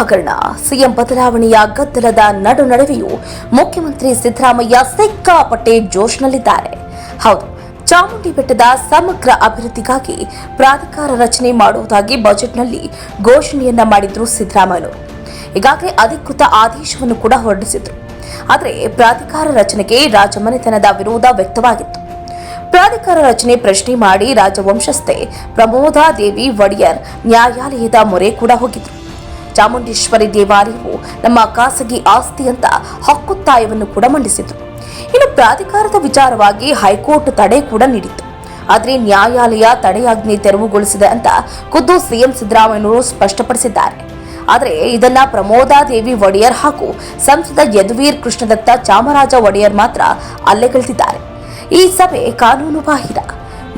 ಹಗರಣ ಸಿಎಂ ಬದಲಾವಣೆಯ ಗದ್ದಲದ ನಡು ನಡುವೆಯೂ ಮುಖ್ಯಮಂತ್ರಿ ಸಿದ್ದರಾಮಯ್ಯ ಸಿಕ್ಕಾಪಟ್ಟೆ ಜೋಶ್ನಲ್ಲಿದ್ದಾರೆ. ಹೌದು, ಚಾಮುಂಡಿ ಬೆಟ್ಟದ ಸಮಗ್ರ ಅಭಿವೃದ್ಧಿಗಾಗಿ ಪ್ರಾಧಿಕಾರ ರಚನೆ ಮಾಡುವುದಾಗಿ ಬಜೆಟ್ನಲ್ಲಿ ಘೋಷಣೆಯನ್ನ ಮಾಡಿದ್ರು ಸಿದ್ದರಾಮಯ್ಯ. ಈಗಾಗಲೇ ಅಧಿಕೃತ ಆದೇಶವನ್ನು ಕೂಡ ಹೊರಡಿಸಿದ್ರು. ಆದರೆ ಪ್ರಾಧಿಕಾರ ರಚನೆಗೆ ರಾಜಮನೆತನದ ವಿರೋಧ ವ್ಯಕ್ತವಾಗಿತ್ತು. ಪ್ರಾಧಿಕಾರ ರಚನೆ ಪ್ರಶ್ನೆ ಮಾಡಿ ರಾಜವಂಶಸ್ಥೆ ಪ್ರಮೋದಾದೇವಿ ಒಡೆಯರ್ ನ್ಯಾಯಾಲಯದ ಮೊರೆ ಕೂಡ ಹೋಗಿದ್ರು. ಚಾಮುಂಡೇಶ್ವರಿ ದೇವಾಲಯವು ನಮ್ಮ ಖಾಸಗಿ ಆಸ್ತಿ ಅಂತ ಹಕ್ಕೊತ್ತಾಯವನ್ನು ಕೂಡ ಮಂಡಿಸಿತು. ಇನ್ನು ಪ್ರಾಧಿಕಾರದ ವಿಚಾರವಾಗಿ ಹೈಕೋರ್ಟ್ ತಡೆ ಕೂಡ ನೀಡಿತ್ತು. ಆದರೆ ನ್ಯಾಯಾಲಯ ತಡೆಯಾಜ್ಞೆ ತೆರವುಗೊಳಿಸಿದೆ ಅಂತ ಖುದ್ದು ಸಿಎಂ ಸಿದ್ದರಾಮಯ್ಯನವರು ಸ್ಪಷ್ಟಪಡಿಸಿದ್ದಾರೆ. ಆದರೆ ಇದನ್ನ ಪ್ರಮೋದಾದೇವಿ ಒಡೆಯರ್ ಹಾಗೂ ಸಂಸದ ಯದುವೀರ್ ಕೃಷ್ಣದತ್ತ ಚಾಮರಾಜ ಒಡೆಯರ್ ಮಾತ್ರ ಅಲ್ಲೆಗೆಳೆದಿದ್ದಾರೆ ಈ ಸಭೆ ಕಾನೂನು ಬಾಹಿರ.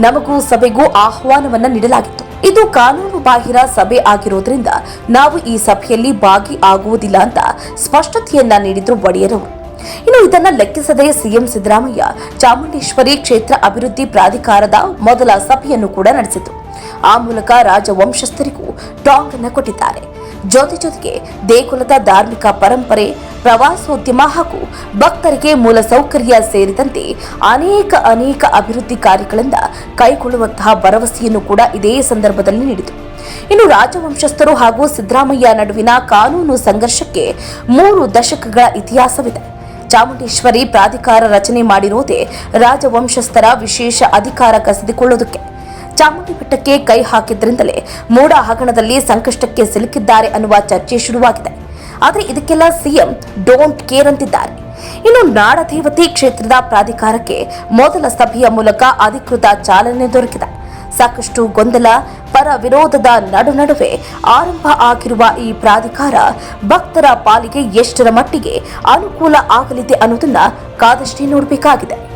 ನಮಗೂ ಸಭೆಗೂ ಆಹ್ವಾನವನ್ನ ನೀಡಲಾಗಿತ್ತು. ಇದು ಕಾನೂನು ಬಾಹಿರ ಸಭೆ ಆಗಿರೋದ್ರಿಂದ ನಾವು ಈ ಸಭೆಯಲ್ಲಿ ಭಾಗಿ ಆಗುವುದಿಲ್ಲ ಅಂತ ಸ್ಪಷ್ಟತೆಯನ್ನ ನೀಡಿದ್ರು ಒಡೆಯರ್. ಅವರು ಇನ್ನು ಇದನ್ನ ಲೆಕ್ಕಿಸದೆ ಸಿಎಂ ಸಿದ್ದರಾಮಯ್ಯ ಚಾಮುಂಡೇಶ್ವರಿ ಕ್ಷೇತ್ರ ಅಭಿವೃದ್ಧಿ ಪ್ರಾಧಿಕಾರದ ಮೊದಲ ಸಭೆಯನ್ನು ಕೂಡ ನಡೆಸಿತು ಆ ಮೂಲಕ ರಾಜವಂಶಸ್ಥರಿಗೂ ಟಾಂಗ್ ಅನ್ನು ಕೊಟ್ಟಿದ್ದಾರೆ. ಜೊತೆ ಜೊತೆಗೆ ದೇಗುಲದ ಧಾರ್ಮಿಕ ಪರಂಪರೆ, ಪ್ರವಾಸೋದ್ಯಮ ಹಾಗೂ ಭಕ್ತರಿಗೆ ಮೂಲಸೌಕರ್ಯ ಸೇರಿದಂತೆ ಅನೇಕ ಅನೇಕ ಅಭಿವೃದ್ಧಿ ಕಾರ್ಯಗಳಿಂದ ಕೈಗೊಳ್ಳುವಂತಹ ಭರವಸೆಯನ್ನು ಕೂಡ ಇದೇ ಸಂದರ್ಭದಲ್ಲಿ ನೀಡಿತು ಇನ್ನು ರಾಜವಂಶಸ್ಥರು ಹಾಗೂ ಸಿದ್ದರಾಮಯ್ಯ ನಡುವಿನ ಕಾನೂನು ಸಂಘರ್ಷಕ್ಕೆ ಮೂರು ದಶಕಗಳ ಇತಿಹಾಸವಿದೆ. ಚಾಮುಂಡೇಶ್ವರಿ ಪ್ರಾಧಿಕಾರ ರಚನೆ ಮಾಡಿರುವುದೇ ರಾಜವಂಶಸ್ಥರ ವಿಶೇಷ ಅಧಿಕಾರ ಕಸಿದುಕೊಳ್ಳುವುದಕ್ಕೆ. ಚಾಮುಂಡಿ ಬೆಟ್ಟಕ್ಕೆ ಕೈ ಹಾಕಿದ್ರಿಂದಲೇ ಮೂಡ ಹಗರಣದಲ್ಲಿ ಸಂಕಷ್ಟಕ್ಕೆ ಸಿಲುಕಿದ್ದಾರೆ ಅನ್ನುವ ಚರ್ಚೆ ಶುರುವಾಗಿದೆ. ಆದರೆ ಇದಕ್ಕೆಲ್ಲ ಸಿಎಂ ಡೋಂಟ್ ಕೇರ್ ಅಂತಿದ್ದಾರೆ. ಇನ್ನು ನಾಡದೇವತೆ ಕ್ಷೇತ್ರದ ಪ್ರಾಧಿಕಾರಕ್ಕೆ ಮೊದಲ ಸಭೆಯ ಮೂಲಕ ಅಧಿಕೃತ ಚಾಲನೆ ದೊರಕಿದೆ. ಸಾಕಷ್ಟು ಗೊಂದಲ ಪರ ವಿರೋಧದ ನಡು ನಡುವೆ ಆರಂಭ ಆಗಿರುವ ಈ ಪ್ರಾಧಿಕಾರ ಭಕ್ತರ ಪಾಲಿಗೆ ಎಷ್ಟರ ಮಟ್ಟಿಗೆ ಅನುಕೂಲ ಆಗಲಿದೆ ಅನ್ನೋದನ್ನ ಕಾದಷ್ಟೇ ನೋಡಬೇಕಾಗಿದೆ.